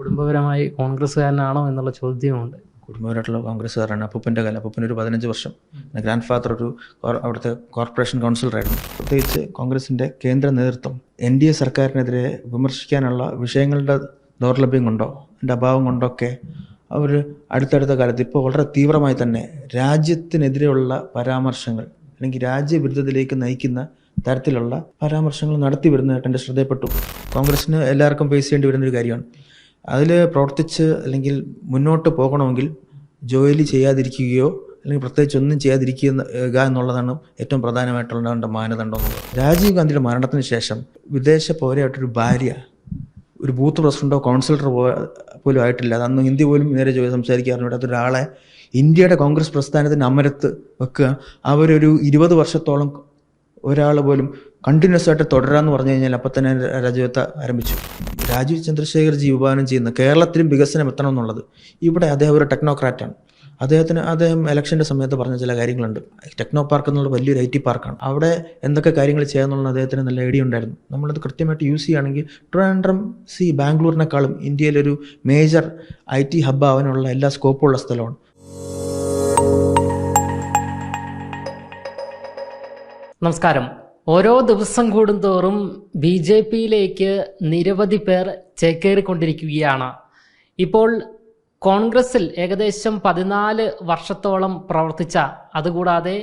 കുടുംബപരമായി കോൺഗ്രസ്സുകാരനാണോ എന്നുള്ള ചോദ്യമുണ്ട്. കുടുംബപരമായിട്ടുള്ള കോൺഗ്രസ്സുകാരാണ് അപ്പൂപ്പന്റെ കാലം. അപ്പൂപ്പൻ ഒരു പതിനഞ്ച് വർഷം. ഗ്രാൻഡ് ഫാദർ ഒരു അവിടുത്തെ കോർപ്പറേഷൻ കൗൺസിലറായിരുന്നു. പ്രത്യേകിച്ച് കോൺഗ്രസിന്റെ കേന്ദ്ര നേതൃത്വം. എൻ ഡി എ സർക്കാരിനെതിരെ വിമർശിക്കാനുള്ള വിഷയങ്ങളുടെ ദൗർലഭ്യം കൊണ്ടോ അതിന്റെ അഭാവം കൊണ്ടൊക്കെ അവർ അടുത്തടുത്ത കാലത്ത് ഇപ്പോൾ വളരെ തീവ്രമായി തന്നെ രാജ്യത്തിനെതിരെയുള്ള പരാമർശങ്ങൾ അല്ലെങ്കിൽ രാജ്യവിരുദ്ധത്തിലേക്ക് നയിക്കുന്ന തരത്തിലുള്ള പരാമർശങ്ങൾ നടത്തി വരുന്നതായിട്ട് എന്റെ ശ്രദ്ധയപ്പെട്ടു. കോൺഗ്രസ്സിന് എല്ലാവർക്കും ഫേസ് ചെയ്യേണ്ടി വരുന്നൊരു കാര്യമാണ്. അതിൽ പ്രവർത്തിച്ച് അല്ലെങ്കിൽ മുന്നോട്ട് പോകണമെങ്കിൽ ജോലി ചെയ്യാതിരിക്കുകയോ അല്ലെങ്കിൽ പ്രത്യേകിച്ച് ഒന്നും ചെയ്യാതിരിക്കുക എന്നുള്ളതാണ് ഏറ്റവും പ്രധാനമായിട്ടുള്ള മാനദണ്ഡം രാജീവ് ഗാന്ധിയുടെ മരണത്തിന് ശേഷം വിദേശ പൗരയായിട്ടൊരു ഭാര്യ ഒരു ബൂത്ത് പ്രസിഡന്റോ കൗൺസിലറോ പോലും ആയിട്ടില്ല. അന്ന് ഹിന്ദി പോലും നേരെ ചോദിച്ച് സംസാരിക്കാറുണ്ട് അതൊരാളെ ഇന്ത്യയുടെ കോൺഗ്രസ് പ്രസ്ഥാനത്തിന് അമരത്ത് വെക്കുക. അവരൊരു ഇരുപത് വർഷത്തോളം ഒരാൾ പോലും കണ്ടിന്യൂസ് ആയിട്ട് തുടരാന്ന് പറഞ്ഞു കഴിഞ്ഞാൽ അപ്പം തന്നെ രാജ്യത്ത് ആരംഭിച്ചു. രാജീവ് ചന്ദ്രശേഖർ ജി വിഭാവനം ചെയ്യുന്ന കേരളത്തിലും വികസനം എത്തണം എന്നുള്ളത് ഇവിടെ അദ്ദേഹം ഒരു ടെക്നോക്രാറ്റാണ് അദ്ദേഹത്തിന് അദ്ദേഹം ഇലക്ഷന്റെ സമയത്ത് പറഞ്ഞ ചില കാര്യങ്ങളുണ്ട്. ടെക്നോ പാർക്ക് എന്നുള്ള വലിയൊരു ഐ ടി പാർക്കാണ് അവിടെ എന്തൊക്കെ കാര്യങ്ങൾ ചെയ്യാന്നുള്ള അദ്ദേഹത്തിന് നല്ല ഐഡിയ ഉണ്ടായിരുന്നു. നമ്മളത് കൃത്യമായിട്ട് യൂസ് ചെയ്യുകയാണെങ്കിൽ ട്രിവാൻഡ്രം സി ബാംഗ്ലൂരിനേക്കാളും ഇന്ത്യയിലൊരു മേജർ ഐ ടി ഹബ്ബ് ആവാനുള്ള എല്ലാ സ്കോപ്പുള്ള സ്ഥലമാണ്. നമസ്കാരം. ഓരോ ദിവസം കൂടുന്തോറും ബി ജെ പിയിലേക്ക് നിരവധി പേർ ചേക്കേറിക്കൊണ്ടിരിക്കുകയാണ്. ഇപ്പോൾ കോൺഗ്രസിൽ ഏകദേശം പതിനാല് വർഷത്തോളം പ്രവർത്തിച്ച അതുകൂടാതെ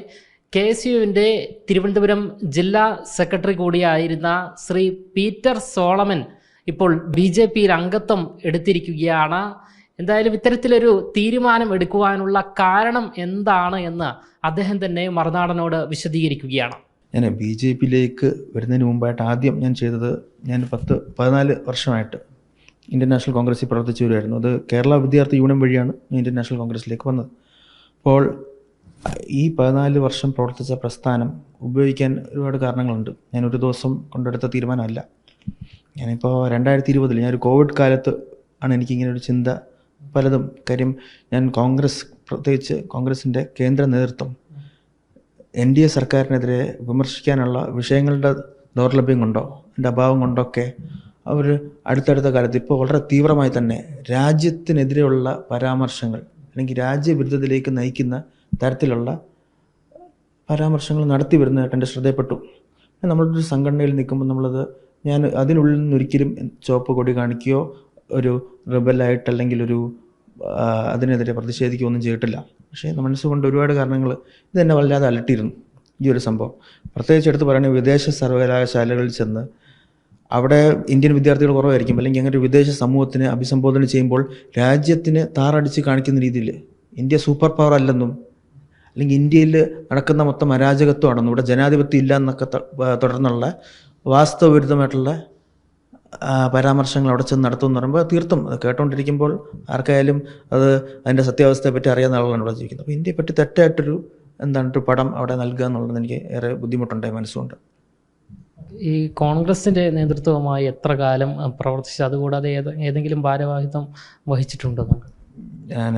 കെ എസ് യുവിന്റെ തിരുവനന്തപുരം ജില്ലാ സെക്രട്ടറി കൂടിയായിരുന്ന ശ്രീ പീറ്റർ സോളമൻ ഇപ്പോൾ ബി ജെ പിയിൽ അംഗത്വം എടുത്തിരിക്കുകയാണ്. എന്തായാലും ഇത്തരത്തിലൊരു തീരുമാനം എടുക്കുവാനുള്ള കാരണം എന്താണ് എന്ന് അദ്ദേഹം തന്നെ മറുനാടനോട് വിശദീകരിക്കുകയാണ്. ഞാൻ ബി ജെ പിയിലേക്ക് വരുന്നതിന് മുമ്പായിട്ട് ആദ്യം ഞാൻ ചെയ്തത് ഞാൻ പത്ത് പതിനാല് വർഷമായിട്ട് ഇന്ത്യൻ നാഷണൽ കോൺഗ്രസ്സിൽ പ്രവർത്തിച്ചു വരുമായിരുന്നു അത് കേരള വിദ്യാർത്ഥി യൂണിയൻ വഴിയാണ് ഞാൻ ഇന്ത്യൻ നാഷണൽ കോൺഗ്രസ്സിലേക്ക് വന്നത്. അപ്പോൾ ഈ പതിനാല് വർഷം പ്രവർത്തിച്ച പ്രസ്ഥാനം ഉപയോഗിക്കാൻ ഒരുപാട് കാരണങ്ങളുണ്ട്. ഞാൻ ഒരു ദിവസം കൊണ്ടെടുത്ത തീരുമാനമല്ല. ഞാനിപ്പോൾ രണ്ടായിരത്തി ഇരുപതിൽ ഒരു കോവിഡ് കാലത്ത് ആണ് എനിക്കിങ്ങനെ ഒരു ചിന്ത പലതും കാര്യം ഞാൻ കോൺഗ്രസ് പ്രത്യേകിച്ച് കോൺഗ്രസിന്റെ കേന്ദ്ര നേതൃത്വം എൻ ഡി എ സർക്കാരിനെതിരെ വിമർശിക്കാനുള്ള വിഷയങ്ങളുടെ ദൗർലഭ്യം കൊണ്ടോ അതിന്റെ അഭാവം കൊണ്ടൊക്കെ അവർ അടുത്തടുത്ത കാലത്ത് ഇപ്പോൾ വളരെ തീവ്രമായി തന്നെ രാജ്യത്തിനെതിരെയുള്ള പരാമർശങ്ങൾ അല്ലെങ്കിൽ രാജ്യവിരുദ്ധത്തിലേക്ക് നയിക്കുന്ന തരത്തിലുള്ള പരാമർശങ്ങൾ നടത്തി വരുന്നതായിട്ട് എന്റെ ശ്രദ്ധയപ്പെട്ടു. നമ്മളൊരു സംഘടനയിൽ നിൽക്കുമ്പോൾ നമ്മളത് ഞാൻ അതിനുള്ളിൽ നിന്ന് ഒരിക്കലും ചുവപ്പ് കൊടി കാണിക്കുകയോ ഒരു റിബലായിട്ട് അല്ലെങ്കിൽ ഒരു അതിനെതിരെ പ്രതിഷേധിക്കുകയോ ഒന്നും ചെയ്തിട്ടില്ല. പക്ഷേ മനസ്സുകൊണ്ട് ഒരുപാട് കാരണങ്ങൾ ഇത് എന്നെ വല്ലാതെ അലട്ടിയിരുന്നു ഈ ഒരു സംഭവം. പ്രത്യേകിച്ച് എടുത്ത് പറയുകയാണെങ്കിൽ വിദേശ സർവകലാശാലകളിൽ ചെന്ന് അവിടെ ഇന്ത്യൻ വിദ്യാർത്ഥികൾ കുറവായിരിക്കും. അല്ലെങ്കിൽ അങ്ങനെ ഒരു വിദേശ സമൂഹത്തിന് അഭിസംബോധന ചെയ്യുമ്പോൾ രാജ്യത്തിന് താറടിച്ച് കാണിക്കുന്ന രീതിയിൽ ഇന്ത്യ സൂപ്പർ പവർ അല്ലെന്നും അല്ലെങ്കിൽ ഇന്ത്യയിൽ നടക്കുന്ന മൊത്തം അരാജകത്വമാണെന്നും ഇവിടെ ജനാധിപത്യം ഇല്ല എന്നൊക്കെ തുടർന്നുള്ള വാസ്തവവിരുദ്ധമായിട്ടുള്ള പരാമർശങ്ങൾ അവിടെ ചെന്ന് നടത്തുമെന്ന് പറയുമ്പോൾ തീർത്തും അത് കേട്ടുകൊണ്ടിരിക്കുമ്പോൾ ആർക്കായാലും അത് അതിന്റെ സത്യാവസ്ഥയെ പറ്റി അറിയാവുന്ന ആളുകളാണ് ഇവിടെ ജീവിക്കുന്നത്. അപ്പോൾ ഇന്ത്യയെ പറ്റി തെറ്റായിട്ടൊരു എന്താണ് ഒരു പടം അവിടെ നൽകുക എന്നുള്ളത് എനിക്ക് ഏറെ ബുദ്ധിമുട്ടുണ്ടായി മനസ്സുകൊണ്ട്. ഈ കോൺഗ്രസിന്റെ നേതൃത്വമായി എത്ര കാലം പ്രവർത്തിച്ചു? അതുകൂടാതെ ഏത് ഏതെങ്കിലും ഭാരവാഹിത്വം വഹിച്ചിട്ടുണ്ടോ? ഞാൻ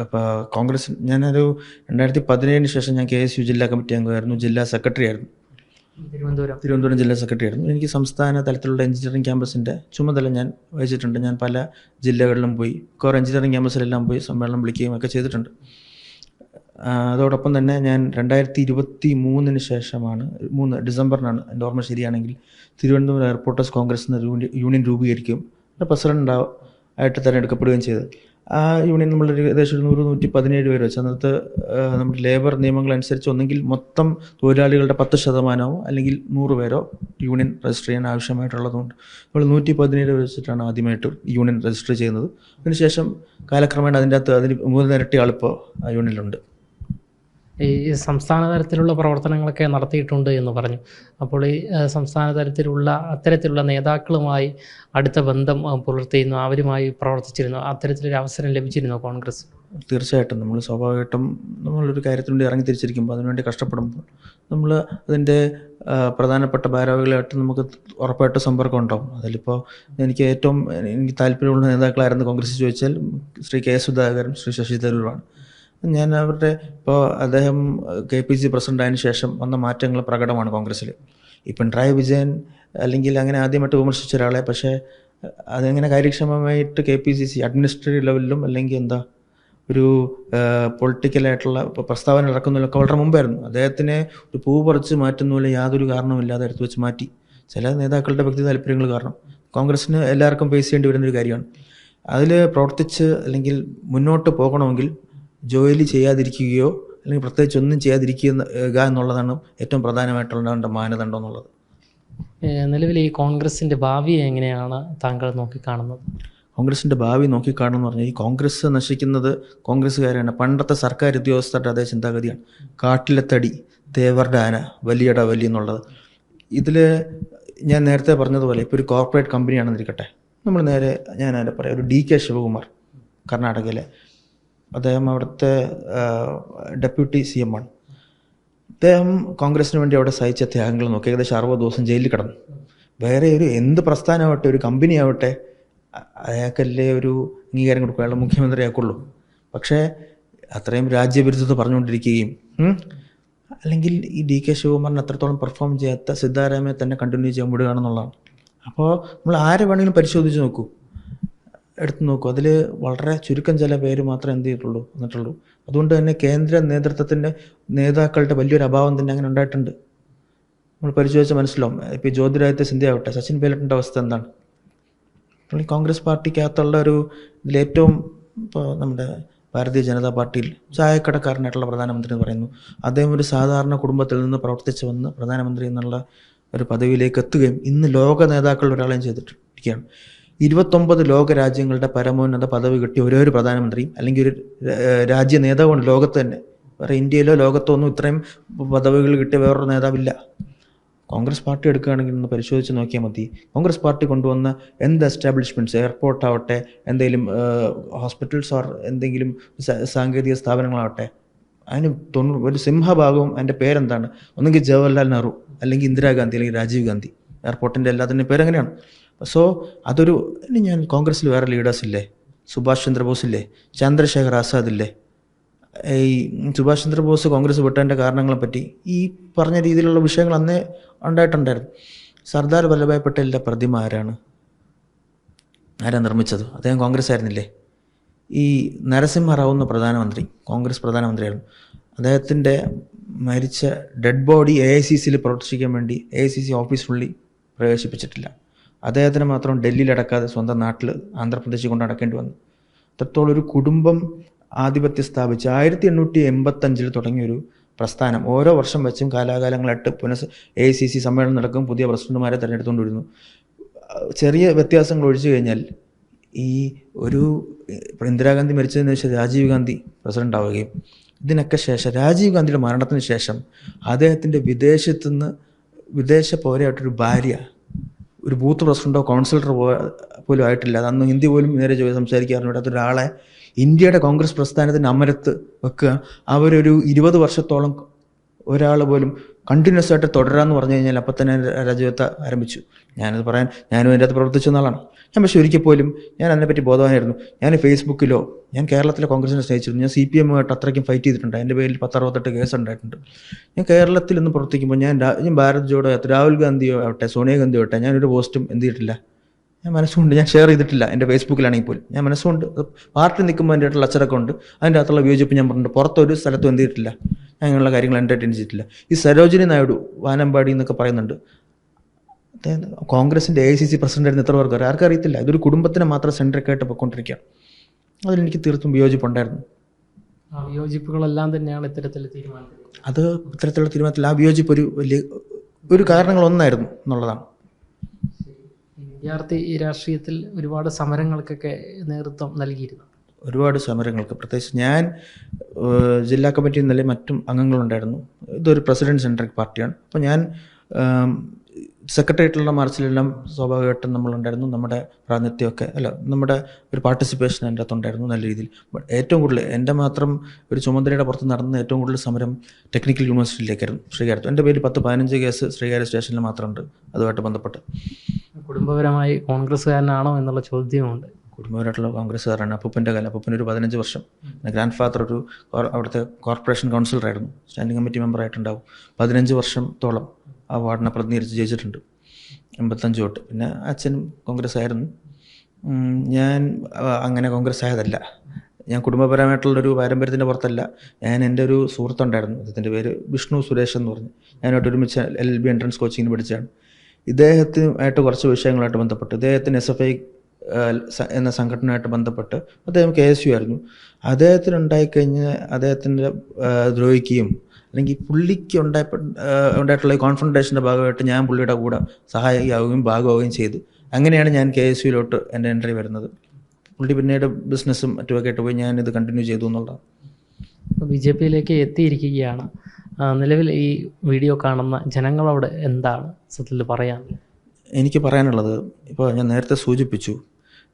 ഇപ്പോൾ കോൺഗ്രസ് ഞാനൊരു രണ്ടായിരത്തി പതിനേഴിന് ശേഷം ഞാൻ കെ എസ് യു ജില്ലാ കമ്മിറ്റി അംഗമായിരുന്നു. ജില്ലാ സെക്രട്ടറി ആയിരുന്നു. തിരുവനന്തപുരം. തിരുവനന്തപുരം ജില്ലാ സെക്രട്ടറി ആയിരുന്നു. എനിക്ക് സംസ്ഥാന തലത്തിലുള്ള എഞ്ചിനീയറിംഗ് ക്യാമ്പസിന്റെ ചുമതല ഞാൻ വഹിച്ചിട്ടുണ്ട്. ഞാൻ പല ജില്ലകളിലും പോയി കുറേ എഞ്ചിനീയറിംഗ് ക്യാമ്പസിലെല്ലാം പോയി സമ്മേളനം വിളിക്കുകയും ഒക്കെ ചെയ്തിട്ടുണ്ട്. അതോടൊപ്പം തന്നെ ഞാൻ രണ്ടായിരത്തി ഇരുപത്തി മൂന്നിന് ശേഷമാണ് മൂന്ന് ഡിസംബറിനാണ് എന്റെ ഓർമ്മ ശരിയാണെങ്കിൽ തിരുവനന്തപുരം എയർപോർട്ടേഴ്സ് കോൺഗ്രസ് എന്ന യൂണിയൻ രൂപീകരിക്കും പ്രസിഡന്റ് ആയിട്ട് തിരഞ്ഞെടുക്കപ്പെടുകയും ചെയ്തത്. ആ യൂണിയൻ നമ്മൾ ഏകദേശം ഒരു നൂറ് നൂറ്റി പതിനേഴ് പേര് വെച്ച്. അന്നത്തെ നമ്മുടെ ലേബർ നിയമങ്ങൾ അനുസരിച്ച് ഒന്നെങ്കിൽ മൊത്തം തൊഴിലാളികളുടെ പത്ത് ശതമാനമോ അല്ലെങ്കിൽ നൂറ് പേരോ യൂണിയൻ രജിസ്റ്റർ ചെയ്യാൻ ആവശ്യമായിട്ടുള്ളതുകൊണ്ട് നമ്മൾ നൂറ്റി പതിനേഴ് പേര് വെച്ചിട്ടാണ് ആദ്യമായിട്ട് യൂണിയൻ രജിസ്റ്റർ ചെയ്യുന്നത്. അതിനുശേഷം കാലക്രമേണ അതിന്റെ അകത്ത് അതിന് മൂന്നിരട്ടി ആളിപ്പോൾ യൂണിയനിലുണ്ട്. ഈ സംസ്ഥാന തലത്തിലുള്ള പ്രവർത്തനങ്ങളൊക്കെ നടത്തിയിട്ടുണ്ട് എന്ന് പറഞ്ഞു. അപ്പോൾ ഈ സംസ്ഥാന തലത്തിലുള്ള അത്തരത്തിലുള്ള നേതാക്കളുമായി അടുത്ത ബന്ധം പുലർത്തിയിരുന്നു അവരുമായി പ്രവർത്തിച്ചിരുന്നു അത്തരത്തിലൊരു അവസരം ലഭിച്ചിരുന്നു കോൺഗ്രസ്? തീർച്ചയായിട്ടും. നമ്മൾ സ്വാഭാവികമായിട്ടും നമ്മളൊരു കാര്യത്തിന് വേണ്ടി ഇറങ്ങി തിരിച്ചിരിക്കുമ്പോൾ അതിനുവേണ്ടി കഷ്ടപ്പെടുമ്പോൾ നമ്മൾ അതിന്റെ പ്രധാനപ്പെട്ട ഭാരവാഹികളായിട്ട് നമുക്ക് ഉറപ്പായിട്ട് സമ്പർക്കം ഉണ്ടാവും. അതിലിപ്പോൾ എനിക്ക് ഏറ്റവും എനിക്ക് താല്പര്യമുള്ള നേതാക്കളായിരുന്നു കോൺഗ്രസ് ചോദിച്ചാൽ ശ്രീ കെ സുധാകരൻ ശ്രീ ശശി തരൂരാണ്. ഞാൻ അവരുടെ ഇപ്പോൾ അദ്ദേഹം കെ പി സി പ്രസിഡന്റ് ആയതിനു ശേഷം വന്ന മാറ്റങ്ങൾ പ്രകടമാണ് കോൺഗ്രസ്സിൽ ഈ പിണറായി വിജയൻ അല്ലെങ്കിൽ അങ്ങനെ ആദ്യമായിട്ട് വിമർശിച്ച ഒരാളെ പക്ഷേ അതെങ്ങനെ കാര്യക്ഷമമായിട്ട് K P C C administrative ലെവലിലും അല്ലെങ്കിൽ എന്താ ഒരു പൊളിറ്റിക്കലായിട്ടുള്ള പ്രസ്താവന ഇറക്കുന്നതിലൊക്കെ വളരെ മുമ്പായിരുന്നു. അദ്ദേഹത്തിനെ ഒരു പൂ പറിച്ച് മാറ്റുന്നതിൽ യാതൊരു കാരണവുമില്ലാതെ എടുത്തു വെച്ച് മാറ്റി. ചില നേതാക്കളുടെ വ്യക്തി താല്പര്യങ്ങൾ കാരണം കോൺഗ്രസ്സിന് എല്ലാവർക്കും ഫേസ് ചെയ്യേണ്ടി വരുന്നൊരു കാര്യമാണ്. അതിൽ പ്രവർത്തിച്ച് അല്ലെങ്കിൽ മുന്നോട്ട് പോകണമെങ്കിൽ ജോലി ചെയ്യാതിരിക്കുകയോ അല്ലെങ്കിൽ പ്രത്യേകിച്ച് ഒന്നും ചെയ്യാതിരിക്കുക എന്നുള്ളതാണ് ഏറ്റവും പ്രധാനമായിട്ടുള്ള മാനദണ്ഡം എന്നുള്ളത്. നിലവിൽ ഈ കോൺഗ്രസിന്റെ ഭാവി എങ്ങനെയാണ് താങ്കൾ നോക്കിക്കാണുന്നത്? കോൺഗ്രസിന്റെ ഭാവി നോക്കിക്കാണെന്ന് പറഞ്ഞാൽ ഈ കോൺഗ്രസ് നശിക്കുന്നത് കോൺഗ്രസ്സുകാരാണ്. പണ്ടത്തെ സർക്കാർ ഉദ്യോഗസ്ഥരുടെ അതേ ചിന്താഗതിയാണ്. കാട്ടിലെ തടി തേവരുടെ ആന വലിയട വലിയ എന്നുള്ളത്. ഇതിൽ ഞാൻ നേരത്തെ പറഞ്ഞതുപോലെ ഇപ്പോൾ ഒരു കോർപ്പറേറ്റ് കമ്പനിയാണെന്നിരിക്കട്ടെ. നമ്മൾ നേരെ ഞാൻ അതിന്റെ പറയാം ഒരു ഡി കെ ശിവകുമാർ കർണാടകയിലെ അദ്ദേഹം അവിടുത്തെ ഡെപ്യൂട്ടി സി എം ആണ്. അദ്ദേഹം കോൺഗ്രസിന് വേണ്ടി അവിടെ സഹിച്ച ത്യാഗങ്ങൾ നോക്കി. ഏകദേശം അറുപത് ദിവസം ജയിലിൽ കിടന്നു. വേറെ ഒരു എന്ത് പ്രസ്ഥാനമാവട്ടെ ഒരു കമ്പനി ആവട്ടെ അയാൾക്കല്ലേ ഒരു അംഗീകാരം കൊടുക്കുക അയാൾ മുഖ്യമന്ത്രി ആക്കുള്ളൂ. പക്ഷേ അത്രയും രാജ്യവിരുദ്ധത പറഞ്ഞുകൊണ്ടിരിക്കുകയും അല്ലെങ്കിൽ ഈ ഡി കെ ശിവകുമാറിന് അത്രത്തോളം പെർഫോം ചെയ്യാത്ത സിദ്ധാരാമയെ തന്നെ കണ്ടിന്യൂ ചെയ്യാൻ വിടുകയാണെന്നുള്ളതാണ്. അപ്പോൾ നമ്മൾ ആരെ വേണമെങ്കിലും പരിശോധിച്ച് നോക്കൂ. എടുത്ത് നോക്കൂ. അതിൽ വളരെ ചുരുക്കം ചില പേര് മാത്രമേ എന്ത് ചെയ്തിട്ടുള്ളൂ? വന്നിട്ടുള്ളൂ. അതുകൊണ്ട് തന്നെ കേന്ദ്ര നേതൃത്വത്തിന്റെ നേതാക്കളുടെ വലിയൊരു അഭാവം തന്നെ അങ്ങനെ ഉണ്ടായിട്ടുണ്ട്. നമ്മൾ പരിശോധിച്ച് മനസ്സിലാവും. ഇപ്പോൾ ജ്യോതിരാദിത്യ സിന്ധ്യ ആവട്ടെ സച്ചിൻ പൈലറ്റിന്റെ അവസ്ഥ എന്താണ്? അല്ലെങ്കിൽ കോൺഗ്രസ് പാർട്ടിക്കകത്തുള്ള ഒരു ഇതിലേറ്റവും ഇപ്പോൾ നമ്മുടെ ഭാരതീയ ജനതാ പാർട്ടിയിൽ ചായക്കടക്കാരനായിട്ടുള്ള പ്രധാനമന്ത്രി എന്ന് പറയുന്നു. അദ്ദേഹം ഒരു സാധാരണ കുടുംബത്തിൽ നിന്ന് പ്രവർത്തിച്ച് വന്ന് പ്രധാനമന്ത്രി എന്നുള്ള ഒരു പദവിയിലേക്ക് എത്തുകയും ഇന്ന് ലോക നേതാക്കളിൽ ഒരാളെയും ചെയ്തിട്ടിരിക്കുകയാണ് ഇരുപത്തൊമ്പത് ലോകരാജ്യങ്ങളുടെ പരമോന്നത പദവി കിട്ടിയ ഒരേ ഒരു പ്രധാനമന്ത്രിയും അല്ലെങ്കിൽ ഒരു രാജ്യ നേതാവാണ് ലോകത്ത് തന്നെ. വേറെ ഇന്ത്യയിലോ ലോകത്തോ ഒന്നും ഇത്രയും പദവികൾ കിട്ടിയ വേറൊരു നേതാവില്ല. കോൺഗ്രസ് പാർട്ടി എടുക്കുകയാണെങ്കിൽ ഒന്ന് പരിശോധിച്ച് നോക്കിയാൽ മതി. കോൺഗ്രസ് പാർട്ടി കൊണ്ടുവന്ന എന്ത് എസ്റ്റാബ്ലിഷ്മെന്റ്സ് എയർപോർട്ട് ആവട്ടെ എന്തെങ്കിലും ഹോസ്പിറ്റൽസ് ഓർ എന്തെങ്കിലും സാങ്കേതിക സ്ഥാപനങ്ങളാവട്ടെ അതിന് തൊണ്ണൂറ് ഒരു സിംഹഭാഗവും അതിന്റെ പേരെന്താണ്? ഒന്നെങ്കിൽ ജവഹർലാൽ നെഹ്റു അല്ലെങ്കിൽ ഇന്ദിരാഗാന്ധി അല്ലെങ്കിൽ രാജീവ് ഗാന്ധി. എയർപോർട്ടിന്റെ എല്ലാത്തിന്റെ പേരെങ്ങനെയാണ് സോ അതൊരു ഇനി ഞാൻ കോൺഗ്രസ്സിൽ വേറെ ലീഡേഴ്സ് ഇല്ലേ? സുഭാഷ് ചന്ദ്രബോസ് ഇല്ലേ ചന്ദ്രശേഖർ ആസാദ് ഇല്ലേ? ഈ സുഭാഷ് ചന്ദ്രബോസ് കോൺഗ്രസ് വിട്ടതിന്റെ കാരണങ്ങളെ പറ്റി ഈ പറഞ്ഞ രീതിയിലുള്ള വിഷയങ്ങൾ അന്നേ ഉണ്ടായിട്ടുണ്ടായിരുന്നു. സർദാർ വല്ലഭായ് പട്ടേലിന്റെ പ്രതിമ ആരാണ്? ആരാ നിർമ്മിച്ചത്? അദ്ദേഹം കോൺഗ്രസ് ആയിരുന്നില്ലേ? ഈ നരസിംഹറാവു എന്ന പ്രധാനമന്ത്രി കോൺഗ്രസ് പ്രധാനമന്ത്രിയായിരുന്നു. അദ്ദേഹത്തിന്റെ മരിച്ച dead body A I C സിയിൽ പ്രവർത്തിക്കാൻ വേണ്ടി A I C C office പ്രവേശിപ്പിച്ചിട്ടില്ല. അദ്ദേഹത്തിന് മാത്രം ഡൽഹിയിൽ അടക്കാതെ സ്വന്തം നാട്ടിൽ ആന്ധ്രാപ്രദേശിൽ കൊണ്ട് അടക്കേണ്ടി വന്നു. അത്രത്തോളം ഒരു കുടുംബം ആധിപത്യം സ്ഥാപിച്ച് ആയിരത്തി എണ്ണൂറ്റി എൺപത്തഞ്ചിൽ തുടങ്ങിയൊരു പ്രസ്ഥാനം. ഓരോ വർഷം വെച്ചും കാലാകാലങ്ങളായിട്ട് പുനഃ എ സി സി സമ്മേളനം നടക്കും. പുതിയ പ്രസിഡന്റുമാരെ തിരഞ്ഞെടുത്തുകൊണ്ടിരുന്നു. ചെറിയ വ്യത്യാസങ്ങൾ ഒഴിച്ചു കഴിഞ്ഞാൽ ഈ ഒരു ഇന്ദിരാഗാന്ധി മരിച്ചതിന് ശേഷം രാജീവ് ഗാന്ധി പ്രസിഡന്റ് ആവുകയും ഇതിനൊക്കെ ശേഷം രാജീവ് ഗാന്ധിയുടെ മരണത്തിന് ശേഷം അദ്ദേഹത്തിന്റെ വിദേശത്തുനിന്ന് വിദേശ പോരായിട്ടൊരു ഭാര്യ ഒരു ബൂത്ത് പ്രസിഡന്റോ കൗൺസിലറോ പോ- പോലും ആയിട്ടില്ല. അന്ന് ഹിന്ദി പോലും നേരെ ചോദിച്ച് സംസാരിക്കാറുണ്ട് ഒരാളെ ഇന്ത്യയുടെ കോൺഗ്രസ് പ്രസ്ഥാനത്തിന് അമരത്ത് വെക്കുക. അവരൊരു ഇരുപത് വർഷത്തോളം ഒരാൾ പോലും കണ്ടിന്യൂസ് ആയിട്ട് തുടരാന്ന് പറഞ്ഞു കഴിഞ്ഞാൽ അപ്പം തന്നെ രാജ്യത്ത് ആരംഭിച്ചു. ഞാനത് പറയാൻ ഞാനും അതിന്റെ അകത്ത് പ്രവർത്തിച്ച ആളാണ് ഞാൻ പക്ഷേ ഒരിക്കൽ പോലും ഞാൻ അതിനെപ്പറ്റി ബോധവാനായിരുന്നു. ഞാൻ ഫേസ്ബുക്കിലോ ഞാൻ കേരളത്തിലെ കോൺഗ്രസിനെ സ്നേഹിച്ചിരുന്നു. ഞാൻ സി പി എമ്മുമായിട്ട് അത്രയ്ക്കും ഫൈറ്റ് ചെയ്തിട്ടുണ്ട്. എന്റെ പേരിൽ പത്തറുപത്തെട്ട് കേസ് ഉണ്ടായിട്ടുണ്ട്. ഞാൻ കേരളത്തിൽ നിന്ന് പ്രവർത്തിക്കുമ്പോൾ ഞാൻ ഞാൻ ഭാരത് ജോഡോ രാഹുൽ ഗാന്ധിയോ ആവട്ടെ സോണിയാഗാന്ധിയോ ആവട്ടെ ഞാനൊരു പോസ്റ്റും എന്ത് ചെയ്തിട്ടില്ല. ഞാൻ മനസ്സുകൊണ്ട് ഞാൻ ഷെയർ ചെയ്തിട്ടില്ല. എന്റെ ഫേസ്ബുക്കിലാണെങ്കിൽ പോലും. ഞാൻ മനസ്സുകൊണ്ട് പാർട്ടി നിൽക്കുമ്പോൾ എന്റെ അടുത്തുള്ള അച്ചടക്കം ഉണ്ട്. അതിന്റെ അകത്തുള്ള വിയോജിപ്പ് ഞാൻ പറഞ്ഞിട്ടുണ്ട്. പുറത്തൊരു സ്ഥലത്തും എന്ത് ചെയ്തിട്ടില്ല. ഞാൻ ഇങ്ങനെയുള്ള കാര്യങ്ങൾ എന്റർടൈൻ ചെയ്തിട്ടില്ല. ഈ സരോജിനി നായിഡു വാനമ്പാടി എന്നൊക്കെ പറയുന്നുണ്ട്. കോൺഗ്രസിന്റെ A I C C president ആയിരുന്നു എത്ര പേർക്ക് അറിയാം? ആർക്കും അറിയത്തില്ല. ഇതൊരു കുടുംബത്തിനെ മാത്രം സെൻട്രിക് ആയിട്ട് പൊയ്ക്കൊണ്ടിരിക്കുകയാണ്. അതിലെനിക്ക് തീർത്തും വിയോജിപ്പുണ്ടായിരുന്നു വിയോജിപ്പുകളെല്ലാം തന്നെയാണ് ഇത്തരത്തിലുള്ള തീരുമാനം അത് ഇത്തരത്തിലുള്ള തീരുമാനത്തിൽ ആ വിയോജിപ്പ് ഒരു വലിയ ഒരു കാരണങ്ങളൊന്നായിരുന്നു എന്നുള്ളതാണ്. വിദ്യാർത്ഥി രാഷ്ട്രീയത്തിൽ ഒരുപാട് സമരങ്ങൾക്കൊക്കെ നേതൃത്വം നൽകിയിരുന്നു. ഒരുപാട് സമരങ്ങൾക്ക് പ്രത്യേകിച്ച് ഞാൻ ജില്ലാ കമ്മിറ്റി എന്നല്ലേ മറ്റും അംഗങ്ങളുണ്ടായിരുന്നു. ഇതൊരു പ്രസിഡന്റ് സെൻട്രിക് പാർട്ടിയാണ്. അപ്പോൾ ഞാൻ സെക്രട്ടേറിയറ്റിലുള്ള മാർച്ചിലെല്ലാം സ്വാഭാവികമായിട്ടും നമ്മളുണ്ടായിരുന്നു. നമ്മുടെ പ്രാതിനിധ്യമൊക്കെ അല്ല നമ്മുടെ ഒരു പാർട്ടിസിപ്പേഷൻ എന്റെ അകത്തുണ്ടായിരുന്നു നല്ല രീതിയിൽ. ബട്ട് ഏറ്റവും കൂടുതൽ എന്റെ മാത്രം ഒരു ചുമതലയുടെ പുറത്ത് നടന്ന ഏറ്റവും കൂടുതൽ സമരം ടെക്നിക്കൽ യൂണിവേഴ്സിറ്റിയിലേക്കായിരുന്നു ശ്രീകാര്യത്ത്. എന്റെ പേര് പത്ത് പതിനഞ്ച് കേസ് ശ്രീകാര്യ സ്റ്റേഷനിൽ മാത്രമുണ്ട്. അതുമായിട്ട് ബന്ധപ്പെട്ട്. കുടുംബപരമായി കോൺഗ്രസ്സുകാരനാണോ എന്നുള്ള ചോദ്യമുണ്ട്. കുടുംബപരമായിട്ടുള്ള കോൺഗ്രസ്സുകാരാണ് അപ്പൂപ്പന്റെ കാലം. അപ്പൂപ്പൻ ഒരു പതിനഞ്ച് വർഷം. ഗ്രാൻഡ് ഫാദർ ഒരു അവിടുത്തെ കോർപ്പറേഷൻ കൗൺസിലറായിരുന്നു. സ്റ്റാൻഡിംഗ് കമ്മിറ്റി മെമ്പർ ആയിട്ടുണ്ടാവും പതിനഞ്ച് വർഷത്തോളം ആ വാർഡിനെ പ്രതിനിധീകരിച്ച് ജയിച്ചിട്ടുണ്ട്. എൺപത്തഞ്ച് തൊട്ട്. പിന്നെ അച്ഛനും കോൺഗ്രസ് ആയിരുന്നു ഞാൻ അങ്ങനെ കോൺഗ്രസ് ആയതല്ല ഞാൻ കുടുംബപരമായിട്ടുള്ളൊരു പാരമ്പര്യത്തിന്റെ പുറത്തല്ല. ഞാൻ എന്റെ ഒരു സുഹൃത്തുണ്ടായിരുന്നു. അദ്ദേഹത്തിന്റെ പേര് വിഷ്ണു സുരേഷ് എന്ന് പറഞ്ഞു. ഞാനായിട്ട് ഒരുമിച്ച് എൽ ബി എൻട്രൻസ് കോച്ചിങ്ങിന് പഠിച്ചതാണ്. ഇദ്ദേഹത്തിനുമായിട്ട് കുറച്ച് വിഷയങ്ങളായിട്ട് ബന്ധപ്പെട്ട് ഇദ്ദേഹത്തിന് എസ് എഫ് ഐ എന്ന സംഘടനയായിട്ട് ബന്ധപ്പെട്ട് അദ്ദേഹം കെ എസ് യു ആയിരുന്നു. അദ്ദേഹത്തിന് ഉണ്ടായിക്കഴിഞ്ഞ് അദ്ദേഹത്തിന്റെ ദ്രോഹിക്കുകയും അല്ലെങ്കിൽ പുള്ളിക്ക് ഉണ്ടായി ഉണ്ടായിട്ടുള്ള കോൺഫ്രണ്ടേഷന്റെ ഭാഗമായിട്ട് ഞാൻ പുള്ളിയുടെ കൂടെ സഹായിയാവുകയും ഭാഗമാവുകയും ചെയ്തു. അങ്ങനെയാണ് ഞാൻ കെ എസ് യുയിലോട്ട് എന്റെ എൻട്രി വരുന്നത്. പുള്ളി പിന്നീട് ബിസിനസ്സും മറ്റുമൊക്കെ ആയിട്ട് പോയി. ഞാൻ ഇത് കണ്ടിന്യൂ ചെയ്തു എന്നുള്ളതാണ്. ബി ജെ പിയിലേക്ക് എത്തിയിരിക്കുകയാണ്. നിലവിൽ ഈ വീഡിയോ കാണുന്ന ജനങ്ങളോട് എന്താണ് സത്യത്തിൽ പറയാൻ? എനിക്ക് പറയാനുള്ളത് ഇപ്പോൾ ഞാൻ നേരത്തെ സൂചിപ്പിച്ചു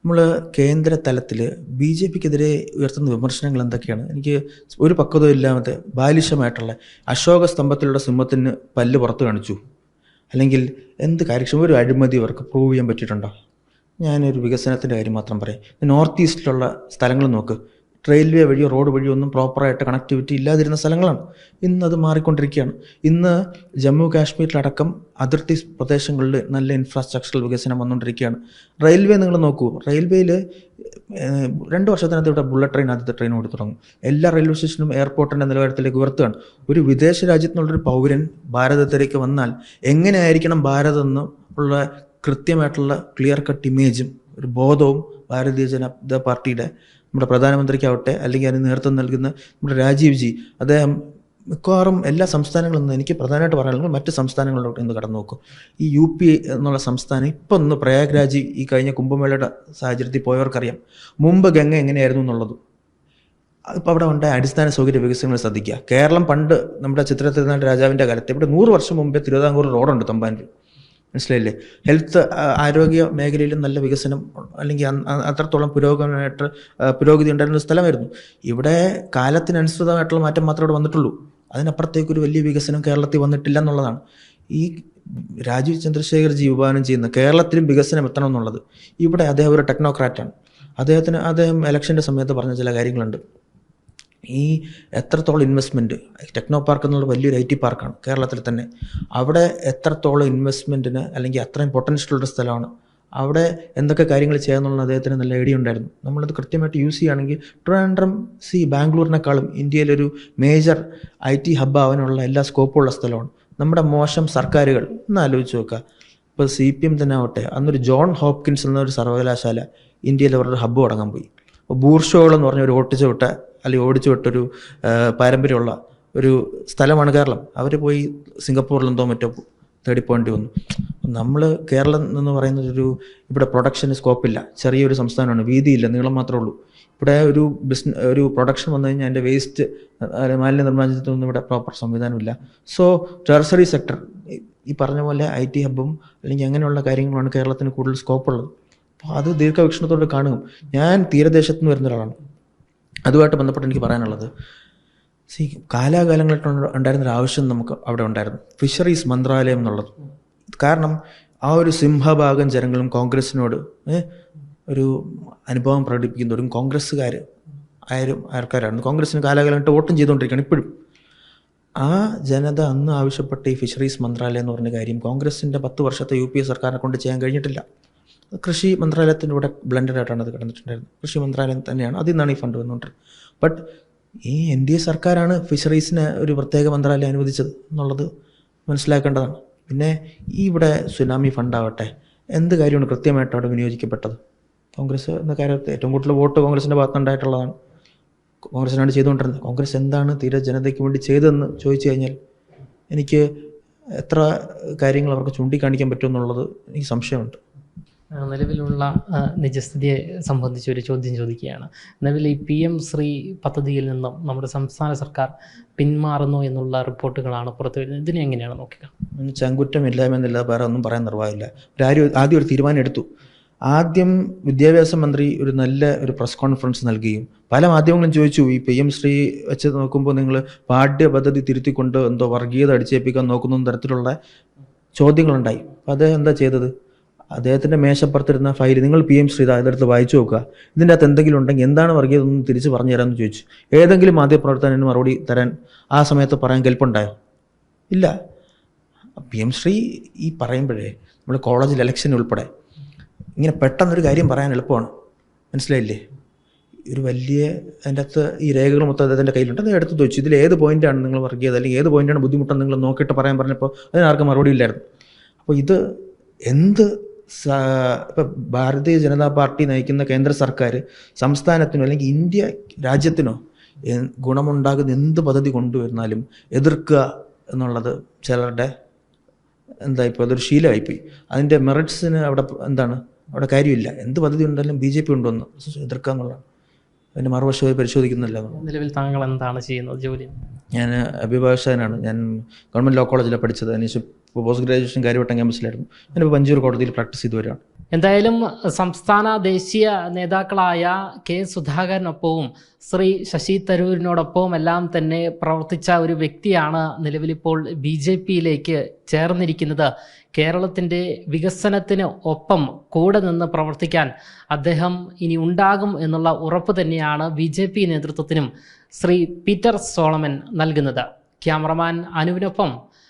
നമ്മൾ കേന്ദ്ര തലത്തിൽ ബി ജെ പിക്കെതിരെ ഉയർത്തുന്ന വിമർശനങ്ങൾ എന്തൊക്കെയാണ്? എനിക്ക് ഒരു പക്വതയും ഇല്ലാതെ ബാലിശമായിട്ടുള്ള അശോക സ്തംഭത്തിലുള്ള സിംഹത്തിന് പല്ല് പുറത്ത് കാണിച്ചു. അല്ലെങ്കിൽ എന്ത് കാര്യക്ഷമ ഒരു അഴിമതി ഇവർക്ക് പ്രൂവ് ചെയ്യാൻ പറ്റിയിട്ടുണ്ടോ? ഞാനൊരു വികസനത്തിന്റെ കാര്യം മാത്രം പറയാം. നോർത്ത് ഈസ്റ്റിലുള്ള സ്ഥലങ്ങൾ നോക്ക്. റെയിൽവേ വഴിയോ റോഡ് വഴിയോ ഒന്നും പ്രോപ്പറായിട്ട് കണക്ടിവിറ്റി ഇല്ലാതിരുന്ന സ്ഥലങ്ങളാണ്. ഇന്ന് അത് മാറിക്കൊണ്ടിരിക്കുകയാണ്. ഇന്ന് ജമ്മു കാശ്മീരിലടക്കം അതിർത്തി പ്രദേശങ്ങളിൽ നല്ല ഇൻഫ്രാസ്ട്രക്ചറൽ വികസനം വന്നുകൊണ്ടിരിക്കുകയാണ്. റെയിൽവേ നിങ്ങൾ നോക്കൂ. റെയിൽവേയിൽ രണ്ട് വർഷത്തിനകത്ത് ഇവിടെ ബുള്ളറ്റ് ട്രെയിൻ ആദ്യത്തെ ട്രെയിൻ ഓടി തുടങ്ങും. എല്ലാ റെയിൽവേ സ്റ്റേഷനും എയർപോർട്ടിന്റെ നിലവാരത്തിലേക്ക് ഉയർത്തുകയാണ്. ഒരു വിദേശ രാജ്യത്തു നിന്നുള്ളൊരു പൗരൻ ഭാരതത്തിലേക്ക് വന്നാൽ എങ്ങനെയായിരിക്കണം ഭാരതം എന്ന് ഉള്ള കൃത്യമായിട്ടുള്ള ക്ലിയർ കട്ട് ഇമേജും ഒരു ബോധവും ഭാരതീയ ജനതാ പാർട്ടിയുടെ നമ്മുടെ പ്രധാനമന്ത്രിക്കാവട്ടെ അല്ലെങ്കിൽ അതിന് നേതൃത്വം നൽകുന്ന നമ്മുടെ രാജീവ് ജി അദ്ദേഹം മിക്കവാറും എല്ലാ സംസ്ഥാനങ്ങളിൽ നിന്ന് എനിക്ക് പ്രധാനമായിട്ട് പറയാനുള്ളത് മറ്റ് സംസ്ഥാനങ്ങളിലോട്ട് ഇന്ന് കടന്നു നോക്കും. ഈ യു പി എന്നുള്ള സംസ്ഥാനം ഇപ്പം ഒന്ന് പ്രയാഗ്രാജ് ഈ കഴിഞ്ഞ കുംഭമേളയുടെ സാഹചര്യത്തിൽ പോയവർക്കറിയാം. മുമ്പ് ഗംഗ എങ്ങനെയായിരുന്നു എന്നുള്ളത്. ഇപ്പോൾ അവിടെ ഉണ്ടായ അടിസ്ഥാന സൗകര്യ വികസനങ്ങൾ ശ്രദ്ധിക്കുക. കേരളം പണ്ട് നമ്മുടെ ചിത്രത്തിരുന്നാൾ രാജാവിന്റെ കാലത്ത് ഇവിടെ നൂറ് വർഷം മുമ്പേ തിരുവിതാംകൂർ റോഡുണ്ട് തമ്പാനൂർ മനസ്സിലായില്ലേ? ഹെൽത്ത് ആരോഗ്യ മേഖലയിലും നല്ല വികസനം അല്ലെങ്കിൽ അത്രത്തോളം പുരോഗമനമായിട്ട് പുരോഗതി ഉണ്ടായിരുന്ന സ്ഥലമായിരുന്നു. ഇവിടെ കാലത്തിനനുസൃതമായിട്ടുള്ള മാറ്റം മാത്രമേ ഇവിടെ വന്നിട്ടുള്ളൂ. അതിനപ്പുറത്തേക്ക് ഒരു വലിയ വികസനം കേരളത്തിൽ വന്നിട്ടില്ല എന്നുള്ളതാണ്. ഈ രാജീവ് ചന്ദ്രശേഖർ ജി വിഭാവനം ചെയ്യുന്ന കേരളത്തിലും വികസനം എത്തണം എന്നുള്ളത് ഇവിടെ അദ്ദേഹം ഒരു ടെക്നോക്രാറ്റാണ് അദ്ദേഹത്തിന് അദ്ദേഹം ഇലക്ഷന്റെ സമയത്ത് പറഞ്ഞ ചില കാര്യങ്ങളുണ്ട്. ഈ എത്രത്തോളം ഇൻവെസ്റ്റ്മെന്റ് ടെക്നോ പാർക്ക് എന്നുള്ള വലിയൊരു ഐ ടി പാർക്കാണ് കേരളത്തിൽ തന്നെ. അവിടെ എത്രത്തോളം ഇൻവെസ്റ്റ്മെന്റിന് അല്ലെങ്കിൽ അത്രയും പൊട്ടൻഷ്യലുള്ള സ്ഥലമാണ്. അവിടെ എന്തൊക്കെ കാര്യങ്ങൾ ചെയ്യാമെന്നുള്ള അദ്ദേഹത്തിന് നല്ല ഐഡിയ ഉണ്ടായിരുന്നു. നമ്മളത് കൃത്യമായിട്ട് യൂസ് ചെയ്യുകയാണെങ്കിൽ ട്രിവാൻഡ്രം സി ബാംഗ്ലൂരിനേക്കാളും ഇന്ത്യയിലൊരു മേജർ ഐ ടി ഹബ്ബ് ആവാനുള്ള എല്ലാ സ്കോപ്പുള്ള സ്ഥലമാണ്. നമ്മുടെ മോശം സർക്കാരുകൾ ഒന്ന് ആലോചിച്ച് നോക്കുക. ഇപ്പോൾ സി പി എം തന്നെ ആവട്ടെ അന്നൊരു ജോൺ ഹോപ്കിൻസ് എന്നൊരു സർവകലാശാല ഇന്ത്യയിൽ അവരുടെ ഹബ്ബ് തുടങ്ങാൻ പോയി. അപ്പോൾ ബൂർഷോകൾ എന്ന് പറഞ്ഞ ഒരു ഓട്ടിച്ചു അല്ലെങ്കിൽ ഓടിച്ചു വിട്ടൊരു പാരമ്പര്യമുള്ള ഒരു സ്ഥലമാണ് കേരളം. അവർ പോയി സിംഗപ്പൂരിലെന്തോ മറ്റോ തേടി പോകേണ്ടി വന്നു. നമ്മൾ കേരളം എന്ന് പറയുന്നത് ഒരു ഇവിടെ പ്രൊഡക്ഷന് സ്കോപ്പില്ല ചെറിയൊരു സംസ്ഥാനമാണ്. വീതിയില്ല. നീളം മാത്രമേ ഉള്ളൂ. ഇവിടെ ഒരു ബിസിനസ് ഒരു പ്രൊഡക്ഷൻ വന്നു കഴിഞ്ഞാൽ അതിന്റെ വേസ്റ്റ് മാലിന്യ നിർമ്മാർജനത്തിനൊന്നും ഇവിടെ പ്രോപ്പർ സംവിധാനമില്ല. സോ ടെറസറി സെക്ടർ ഈ പറഞ്ഞ പോലെ ഐ ടി ഹബ്ബും അല്ലെങ്കിൽ അങ്ങനെയുള്ള കാര്യങ്ങളാണ് കേരളത്തിന് കൂടുതൽ സ്കോപ്പുള്ളത് അപ്പോൾ അത് ദീർഘവീക്ഷണത്തോട് കാണും. ഞാൻ തീരദേശത്ത് നിന്ന് വരുന്ന ഒരാളാണ്. അതുമായിട്ട് ബന്ധപ്പെട്ട് എനിക്ക് പറയാനുള്ളത്. സി കാലാകാലങ്ങളായിട്ട് ഉണ്ട- ഉണ്ടായിരുന്ന ഒരു ആവശ്യം നമുക്ക് അവിടെ ഉണ്ടായിരുന്നു. ഫിഷറീസ് മന്ത്രാലയം എന്നുള്ളത്. കാരണം ആ ഒരു സിംഹഭാഗം ജനങ്ങളും കോൺഗ്രസിനോട് ഒരു അനുഭവം പ്രകടിപ്പിക്കുന്നവരും കോൺഗ്രസ്സുകാർ ആരും ആൾക്കാരായിരുന്നു. കോൺഗ്രസ്സിന് കാലാകാലമായിട്ട് വോട്ടും ചെയ്തുകൊണ്ടിരിക്കുകയാണ് ഇപ്പോഴും. ആ ജനത അന്ന് ആവശ്യപ്പെട്ട ഈ ഫിഷറീസ് മന്ത്രാലയം എന്ന് പറഞ്ഞ കാര്യം കോൺഗ്രസിന്റെ പത്ത് വർഷത്തെ യു പി എ സർക്കാരിനെ കൊണ്ട് ചെയ്യാൻ കഴിഞ്ഞിട്ടില്ല. കൃഷി മന്ത്രാലയത്തിന്റെ കൂടെ ബ്ലെൻഡഡ് ആയിട്ടാണ് അത് കിടന്നിട്ടുണ്ടായിരുന്നത്. കൃഷി മന്ത്രാലയം തന്നെയാണ് അതിൽ നിന്നാണ് ഈ ഫണ്ട് വന്നുകൊണ്ടിരുന്നത്. ബട്ട് ഈ എൻ ഡി എ സർക്കാരാണ് ഫിഷറീസിന് ഒരു പ്രത്യേക മന്ത്രാലയം അനുവദിച്ചത് എന്നുള്ളത് മനസ്സിലാക്കേണ്ടതാണ്. പിന്നെ ഈ ഇവിടെ സുനാമി ഫണ്ടാവട്ടെ എന്ത് കാര്യമാണ് കൃത്യമായിട്ട് അവിടെ വിനിയോഗിക്കപ്പെട്ടത്? കോൺഗ്രസ് എന്ന കാര്യത്തിൽ ഏറ്റവും കൂടുതൽ വോട്ട് കോൺഗ്രസിന്റെ ഭാഗത്തുണ്ടായിട്ടുള്ളതാണ് കോൺഗ്രസിനാണ് ചെയ്തുകൊണ്ടിരുന്നത്. കോൺഗ്രസ് എന്താണ് തീരെ ജനതയ്ക്ക് വേണ്ടി ചെയ്തതെന്ന് ചോദിച്ചു കഴിഞ്ഞാൽ എനിക്ക് എത്ര കാര്യങ്ങൾ അവർക്ക് ചൂണ്ടിക്കാണിക്കാൻ പറ്റുമെന്നുള്ളത് എനിക്ക് സംശയമുണ്ട്. നിലവിലുള്ള നിജസ്ഥിതിയെ സംബന്ധിച്ച് ഒരു ചോദ്യം ചോദിക്കുകയാണ്. നിലവിൽ ഈ പി എം ശ്രീ പദ്ധതിയിൽ നിന്നും നമ്മുടെ സംസ്ഥാന സർക്കാർ പിന്മാറുന്നു എന്നുള്ള റിപ്പോർട്ടുകളാണ് പുറത്തു വരുന്നത്. ഇതിനെ എങ്ങനെയാണ് നോക്കുക അതിന് ചങ്കുറ്റമില്ലായ്മ എന്നില്ല വേറെ ഒന്നും പറയാൻ നിർവാഹമില്ല. ആരും ആദ്യം ഒരു തീരുമാനം എടുത്തു. ആദ്യം വിദ്യാഭ്യാസ മന്ത്രി ഒരു നല്ല ഒരു പ്രസ് കോൺഫറൻസ് നൽകുകയും പല മാധ്യമങ്ങളും ചോദിച്ചു ഈ പി എം ശ്രീ വെച്ച് നോക്കുമ്പോൾ നിങ്ങൾ പാഠ്യപദ്ധതി തിരുത്തിക്കൊണ്ട് എന്തോ വർഗീയത അടിച്ചേൽപ്പിക്കാൻ നോക്കുന്ന തരത്തിലുള്ള ചോദ്യങ്ങളുണ്ടായി. അപ്പോൾ അദ്ദേഹം എന്താ ചെയ്തത്? അദ്ദേഹത്തിന്റെ മേശപ്പുറത്തിരുന്ന ഫയൽ നിങ്ങൾ പി എം ശ്രീ ഇതാ ഇതെടുത്ത് വായിച്ചു നോക്കുക. ഇതിന്റെ അകത്ത് എന്തെങ്കിലും ഉണ്ടെങ്കിൽ എന്താണ് വർഗീയതെന്ന് തിരിച്ച് പറഞ്ഞു തരാമെന്ന് ചോദിച്ചു. ഏതെങ്കിലും മാധ്യമപ്രവർത്തകന് മറുപടി തരാൻ ആ സമയത്ത് പറയാൻ കെൽപ്പുണ്ടായോ? ഇല്ല. പി എം ശ്രീ ഈ പറയുമ്പോഴേ നമ്മൾ കോളേജിൽ ഇലക്ഷൻ ഉൾപ്പെടെ ഇങ്ങനെ പെട്ടെന്നൊരു കാര്യം പറയാൻ എളുപ്പമാണ്. മനസ്സിലായില്ലേ? ഒരു വലിയ അതിന്റെ അകത്ത് ഈ രേഖകൾ മൊത്തം അദ്ദേഹത്തിന്റെ കയ്യിലുണ്ട്. അത് എടുത്ത് ചോദിച്ചു ഇതിൽ ഏത് പോയിന്റാണ് നിങ്ങൾ വർക്ക് ചെയ്തത് അല്ലെങ്കിൽ ഏത് പോയിന്റാണ് ബുദ്ധിമുട്ടെന്ന് നിങ്ങൾ നോക്കിയിട്ട് പറയാൻ പറഞ്ഞപ്പോൾ അതിനാർക്കും മറുപടി ഇല്ലായിരുന്നു. അപ്പോൾ ഇത് എന്ത് ഇപ്പം ഭാരതീയ ജനതാ പാർട്ടി നയിക്കുന്ന കേന്ദ്ര സർക്കാർ സംസ്ഥാനത്തിനോ അല്ലെങ്കിൽ ഇന്ത്യ രാജ്യത്തിനോ ഗുണമുണ്ടാകുന്ന എന്ത് പദ്ധതി കൊണ്ടുവരുന്നാലും എതിർക്കുക എന്നുള്ളത് ചിലരുടെ എന്താ ഇപ്പോൾ അതൊരു ശീലമായിപ്പോയി. അതിന്റെ മെറിറ്റ്സിന് അവിടെ എന്താണ്? അവിടെ കാര്യമില്ല. എന്ത് പദ്ധതി ഉണ്ടെങ്കിലും ബി ജെ പി ഉണ്ടോന്ന് എതിർക്കുക എന്നുള്ളതാണ്. അതിന്റെ മറുവശം പരിശോധിക്കുന്നില്ല നിലവിൽ താങ്കൾ എന്താണ് ചെയ്യുന്നത്? ജോലി? ഞാൻ അഭിഭാഷകനാണ്. ഞാൻ ഗവൺമെന്റ് ലോ കോളേജിലാണ് പഠിച്ചത്. അതിനുശേഷം പോസ്റ്റ് ഗ്രാജുവേഷൻ കാര്യവട്ടം ക്യാമ്പസിലായിരുന്നു ഞാനിപ്പോൾ പഞ്ചൂർ കോടതിയിൽ പ്രാക്ടീസ് ചെയ്തു വരികയാണ്. എന്തായാലും സംസ്ഥാന ദേശീയ നേതാക്കളായ കെ സുധാകരനൊപ്പവും ശ്രീ ശശി തരൂരിനോടൊപ്പവും എല്ലാം തന്നെ പ്രവർത്തിച്ച ഒരു വ്യക്തിയാണ് നിലവിലിപ്പോൾ ബി ജെ പിയിലേക്ക് ചേർന്നിരിക്കുന്നത്. കേരളത്തിന്റെ വികസനത്തിന് ഒപ്പം കൂടെ നിന്ന് പ്രവർത്തിക്കാൻ അദ്ദേഹം ഇനി ഉണ്ടാകും എന്നുള്ള ഉറപ്പ് തന്നെയാണ് ബി ജെ പി നേതൃത്വത്തിനും ശ്രീ പീറ്റർ സോളമൻ നൽകുന്നത്. ക്യാമറമാൻ അനുവിനൊപ്പം